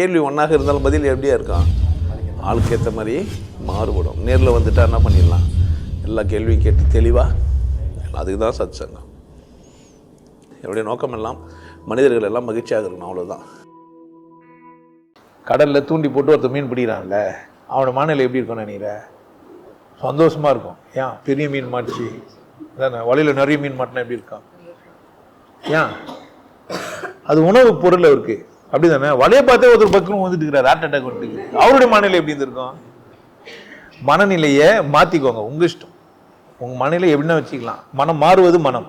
கேள்வி ஒன்றாக இருந்தாலும் பதில் எப்படியா இருக்கான் ஆளுக்கு ஏற்ற மாதிரி மாறுபடும். நேரில் வந்துட்டா என்ன பண்ணிடலாம்? எல்லா கேள்வியும் கேட்டு தெளிவாக அதுக்கு தான் சத் சங்கம் என்னுடைய நோக்கம் எல்லாம் மனிதர்கள் எல்லாம் மகிழ்ச்சியாக இருக்கணும் அவ்வளோதான் கடலில் தூண்டி போட்டு ஒருத்தர் மீன் பிடிக்கிறான்ல அவனோட மனநிலை எப்படி இருக்கும்னு நினைக்கிற? சந்தோஷமாக இருக்கும். ஏன்? பெரிய மீன் மாட்டுச்சு. அதானே? வலையில் நிறைய மீன் மாட்டினா எப்படி இருக்கான் ஏன்? அது உணவு பொருள் இருக்குது அப்படி தானே வலையை பார்த்தே ஒருத்தர் பக்கம் வந்துட்டு இருக்கிறார் ஹார்ட் அட்டாக் வந்துட்டு அவருடைய மனநிலை எப்படி இருந்திருக்கும்? மனநிலையை மாற்றிக்கோங்க உங்கள் இஷ்டம். உங்கள் மனநிலை எப்படின்னா வச்சுக்கலாம். மனம் மாறுவது மனம்.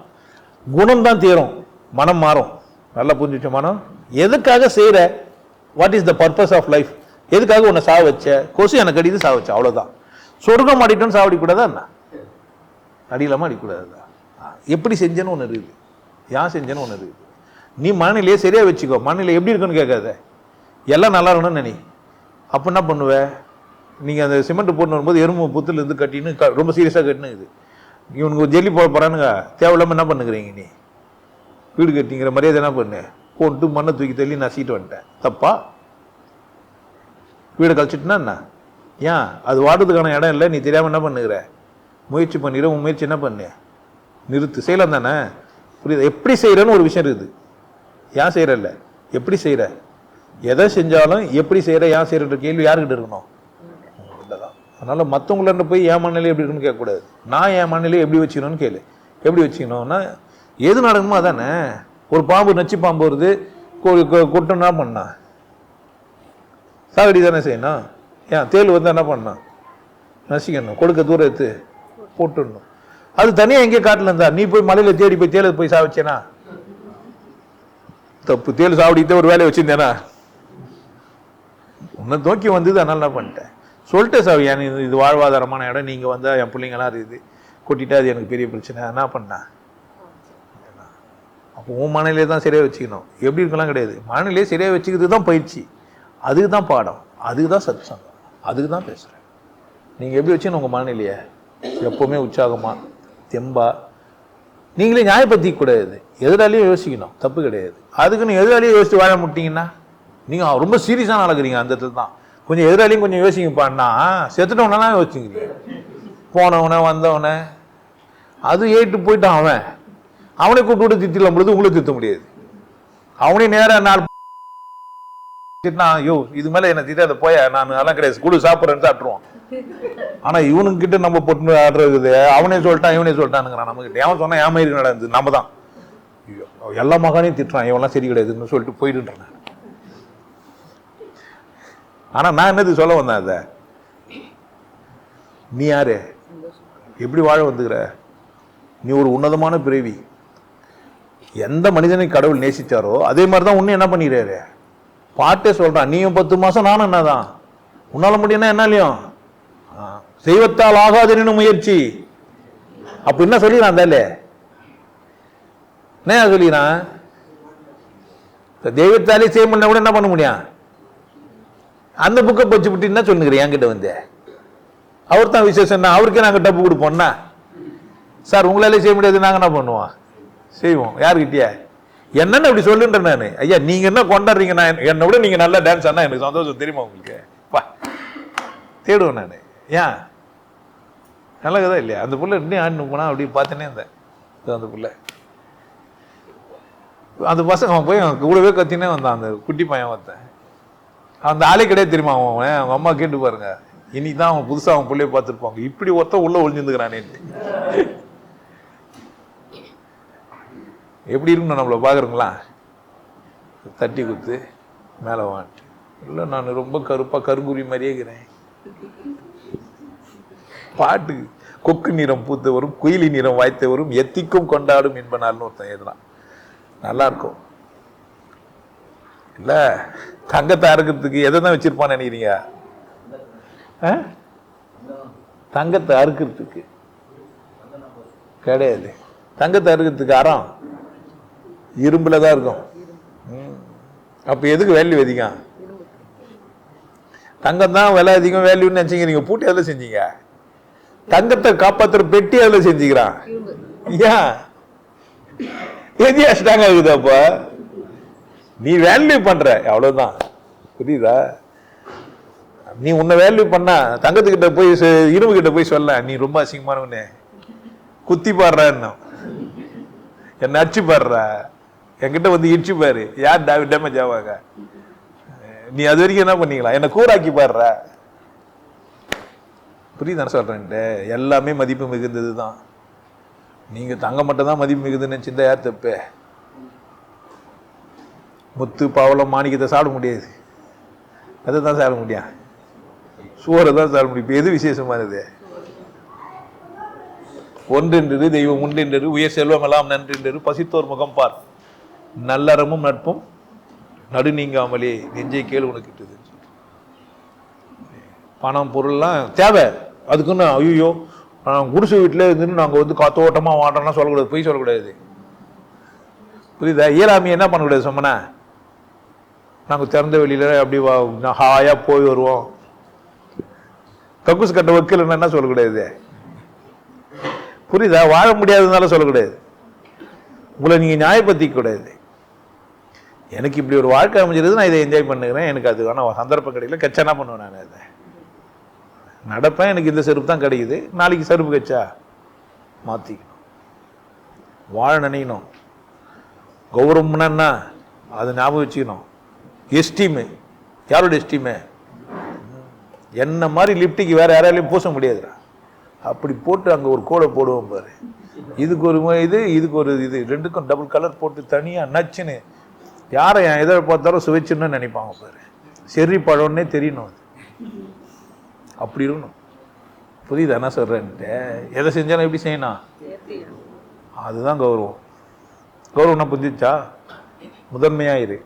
குணம் தான் தீரும். மனம் மாறும். நல்லா புரிஞ்சுச்ச மனம்? எதுக்காக செய்கிற what is the purpose of life எதுக்காக உன்னை சாக வச்ச? கொசு எனக்கு அடித்து சாக வச்ச. அவ்வளோதான் சொர்க்கம் அடிட்டோன்னு சாவடிக்கூடாதா என்ன? அடியிலாமல் அடிக்கூடாதா எப்படி செஞ்சேன்னு ஒன்று இருக்குது. ஏன் செஞ்சேன்னு ஒன்று இருக்குது. நீ மனநிலையை சரியாக வச்சுக்கோ. மனநிலை எப்படி இருக்குன்னு கேட்காத. எல்லாம் நல்லா இருக்கணும்னு நினை. அப்போ என்ன பண்ணுவ? நீங்கள் அந்த சிமெண்ட் போட்டு வரும்போது எறும்பு புத்துலேருந்து கட்டின்னு க- ரொம்ப சீரியஸாக கட்டினு இது இவனுக்கு ஒரு ஜெல்லி போட போகிறானுங்க தேவையில்லாமல் என்ன பண்ணுகிறீங்க நீ? வீடு கட்டிங்கிற மரியாதை என்ன பண்ணு? போட்டு மண்ணை தூக்கி தள்ளி நசிக்கிட்டு வந்துட்டேன். தப்பா? வீடை கழிச்சிட்டுனா என்ன? ஏன்? அது வாடுறதுக்கான இடம் இல்லை. நீ தெரியாமல் என்ன பண்ணுகிற? முயற்சி பண்ணிடுற உன் முயற்சி என்ன பண்ணு? நிறுத்து. செய்யலாம் தானே? புரியுது? எப்படி செய்கிறேன்னு ஒரு விஷயம் இருக்குது. ஏன் செய்கிறல்ல எப்படி செய்கிற எதை செஞ்சாலும் எப்படி செய்கிற ஏன் செய்கிற கேள்வி யாருக்கிட்ட இருக்கணும்? அதனால் மற்றவங்கள போய் என் மனநிலை எப்படி இருக்குன்னு கேட்கக்கூடாது. நான் என் மனநிலையை எப்படி வச்சுக்கணும்னு கேளு. எப்படி வச்சுக்கணும்னா எது நடக்குமோ அதானே? ஒரு பாம்பு நச்சு பாம்பு வருது கொ- பண்ணா? சாகடி தானே செய்யணும்? ஏன்? தேள் வந்து என்ன பண்ணா நசிக்கணும். கொடுக்க தூரம் எடுத்து போட்டுடணும். அது தனியாக எங்கேயோ காட்டில் இருந்தா நீ போய் மலையில் தேடி போய் தேலை போய் சாவிச்சேனா? தப்பு தேல் சாவடிக்கிட்டே ஒரு வேலையை வச்சிருந்தேனா? உன்னை நோக்கி வந்தது அதனால என்ன பண்ணிட்டேன். சொல்லிட்டேன் சார் என் இது இது வாழ்வாதாரமான இடம் நீங்கள் வந்தால் என் பிள்ளைங்களாம் இருக்குது கொட்டிட்டா அது எனக்கு பெரிய பிரச்சனை. என்ன பண்ணேன்? அப்போ உன் மனநிலையை தான் சரியாக வச்சுக்கணும். எப்படி இருக்கலாம் கிடையாது. மனநிலையை சரியாக வச்சுக்கிறது தான் பயிற்சி. அதுக்கு தான் பாடம். அதுக்கு தான் சத்சங்கம். அதுக்கு தான் பேசுகிறேன் நீங்கள் எப்படி வச்சுக்கணும் உங்கள் மனநிலையை? எப்போவுமே உற்சாகமாக தெம்பாக நீங்களே நியாயப்படுத்திக்க கூடாது எதிராளியும் யோசிக்கணும். தப்பு கிடையாது. அதுக்குன்னு எதிராளியும் யோசிச்சு வாழ முட்டிங்கன்னா நீங்கள் ரொம்ப சீரியஸாக நடக்கிறீங்க அந்த இடத்துல தான். கொஞ்சம் எதிராளியும் கொஞ்சம் யோசிங்கப்பான்னா செத்துட்டவனெல்லாம் யோசிச்சுக்கிறீங்க போனவனே வந்தவனே. அது ஏட்டு போயிட்டான் அவன். அவனை கூப்பிட்டு விட்டு திட்டலாம் பொழுது உங்களை திட்ட முடியாது. அவனே நேரா நாலு திட்டினா ஐயோ இது மேல என்ன திட்டாத போய நான் அதெல்லாம் கிடையாது. குடு சாப்பிட்றேன்னு சாப்பிட்ருவான் ஆனா இவனுக்கிட்ட நம்ம பொட்டு ஆடுறது அவனே சொல்லிட்டான் இவனே சொல்லிட்டானுங்கிறான் நம்ம கிட்ட. அவன் சொன்னா ஏன் மாதிரி நடந்தது நம்ம தான். ஐயோ, எல்லா மகானையும் திட்டுறான். இவன்லாம் சரி கிடையாதுன்னு சொல்லிட்டு போயிடுன்றேன் ஆனா நான் என்னது சொல்ல வந்தேன் அத? நீ யாரு? எப்படி வாழ வந்துக்கிற? நீ ஒரு உன்னதமான பிறவி. எந்த மனிதனை கடவுள் நேசிச்சாரோ அதே மாதிரி தான் உன்னை என்ன பண்ணிடுறாரு பாட்டே சொல்கிறான் நீயும் பத்து மாதம் நானும் என்ன தான் உன்னால் முடியும்னா என்னாலையும் ஆ, தெய்வத்தால் ஆகாதுன்னு முயற்சி. அப்போ என்ன சொல்லிடுறான் அந்த என்ன சொல்லிடுறான் தெய்வத்தாலே செய்ய முடியல கூட என்ன பண்ண முடியும்? அந்த புக்கை பச்சு விட்டு என்ன சொல்லுங்கிறேன் என்கிட்ட வந்து? அவர் தான் விசேஷம் அவருக்கே நாங்கள் டப்பு கொடுப்போம்னா சார் உங்களாலே செய்ய முடியாது நாங்கள் என்ன பண்ணுவோம்? செய்வோம். யாருக்கிட்டே என்னன்னு அப்படி சொல்லுன்றேன் நான். ஐயா நீங்க என்ன கொண்டாடுறீங்க? நான் என்னை விட நீங்க நல்லா டான்ஸ் ஆனா எனக்கு சந்தோஷம் தெரியுமா உங்களுக்கு? வா. தேடுவேன் நான். ஏன் நல்ல கதை இல்லையா? அந்த புள்ள இன்னும் ஆடினு போனா அப்படி பார்த்துனே இருந்தேன். அந்த புள்ள. அந்த பசங்க அவன் போய் அவன் கூடவே கத்தினே வந்தான் அந்த குட்டி பையன் வந்தேன் அந்த ஆளே கிடையாது தெரியுமா அவன்? அவன் அவங்க அம்மா கேட்டு பாருங்க. இன்னைக்கு தான் அவன் புதுசாக அவன் பிள்ளைய பார்த்துருப்பாங்க. இப்படி ஒருத்தன் உள்ளே ஒழிஞ்சிருந்துக்கிறானே எப்படி இருக்குன்னு நம்மளை பார்க்குறீங்களா? தட்டி குத்து மேலே வான்ட்டு இல்லை நான் ரொம்ப கருப்பாக கருங்குருவி மாதிரியே இருக்கிறேன். பாட்டு கொக்கு நிறம் பூத்த வரும் குயிலி நிறம் வாய்த்த வரும் எத்திக்கும் கொண்டாடும் என்பனால்னு ஒருத்தன் எழுதலாம் நல்லா இருக்கும். இல்ல தங்கத்தை அறுக்கிறதுக்கு எதை தான் வச்சிருப்பான்னு நினைக்கிறீங்க? தங்கத்தை அறுக்கிறதுக்கு. கிடையாது. தங்கத்தை அறுக்கிறதுக்கு அறம்? இரும்பில் தான் இருக்கும். ம். எதுக்கு வேல்யூ அதிகம்? தங்கம் தான் விலை அதிகம் வேல்யூன்னு நினச்சிங்க நீங்கள் பூட்டி அதில் செஞ்சீங்க? தங்கத்தை காப்பாற்றுற பெட்டி அதில் செஞ்சுக்கிறான்? ஏன்? எதி அஷ்டாங்க இருக்குது அப்போ? நீ வேல்யூ பண்ணுற அவ்வளோதான் புரியுதா? நீ உன்னை வேல்யூ பண்ணா தங்கத்துக்கிட்ட போய் இரும்பு கிட்ட போய் சொல்ல நீ ரொம்ப அசிங்கமானவனே. குத்தி பாடுற இன்னும். என்ன அடிச்சு பாடுற. என்கிட்ட வந்து இடிச்சு பாரு. யார் டேமேஜ் ஆவாங்க? நீ அது வரைக்கும் என்ன பண்ணிக்கலாம் என்னை கூறாக்கி பாடுற. புரியுது சொல்கிறேன்ட்டு எல்லாமே மதிப்பு மிகுந்தது தான் நீங்கள் தங்கம் மட்டும் தான் மதிப்பு மிகுதுன்னு நினைச்சிருந்தா யார் தப்பு? முத்து பவளம் மாணிக்கத்தை சாப்பிட முடியாது. அதை தான் சாப்பிட முடியும். சோறை தான் சாப்பிட முடியும். இப்போ எது விசேஷமானது? ஒன்றென்று தெய்வம் உண்டென்று உயர் செல்வம் எல்லாம் நன்றென்று பசித்தோர் முகம் பார். நல்லறமும் நட்பும் நடு நீங்காமலே நெஞ்சை கேள் உனக்கிட்டது பணம் பொருள்லாம் தேவை. அதுக்குன்னு ஐயோ குடிசை வீட்டில் இருந்துன்னு நாங்கள் வந்து காத்தோட்டமாக வாடுறோம்னா சொல்லக்கூடாது பொய் சொல்லக்கூடாது. புரியுதா? இயலாமை என்ன பண்ணக்கூடாது சொம்மனா நாங்கள் திறந்த வெளியில அப்படி ஹாயாக போய் வருவோம். கக்கூஸ் கட்ட வைக்கலன்னா என்ன சொல்லக்கூடாது? புரியுதா? வாழ முடியாததுனால சொல்லக்கூடாது. உங்களை நீங்கள் நியாயப்படுத்திக்க கூடாது எனக்கு இப்படி ஒரு வாழ்க்கை அமைஞ்சிருது நான் இதை என்ஜாய் பண்ணுகிறேன். எனக்கு அதுக்கான சந்தர்ப்பம் கிடைக்கல. கச்சனா பண்ணுவேன் நான் அதை? நடப்பேன் எனக்கு இந்த செருப்பு தான் கிடைக்குது. நாளைக்கு செருப்பு கச்சா? மாற்றிக்கணும் வாழ நினைக்கணும் கௌரவம்னா என்ன? அதை ஞாபகம் வச்சுக்கணும். எஸ்டீமு யாரோட எஸ்டீமு என்ன மாதிரி லிப்டிக்கு வேறு யாராலையும் பூச முடியாதுடா. அப்படி போட்டு அங்கே ஒரு கோடை போடுவோம் பாரு. இதுக்கு ஒரு இது இதுக்கு ஒரு இது. ரெண்டுக்கும் டபுள் கலர் போட்டு தனியாக நச்சுன்னு யாரை என் எதை பார்த்தாலும் சுவைச்சுன்னு நினைப்பாங்க பாரு. செர்ரி பழம்னே தெரியணும் அது. அப்படி இருக்கணும். புரியுதா என்ன சொல்கிறேன்ட்டு எதை செஞ்சாலும் எப்படி செய்யணும்? அதுதான் கௌரவம். கௌரவம்னா புரிஞ்சிச்சா முதன்மையாக இரு.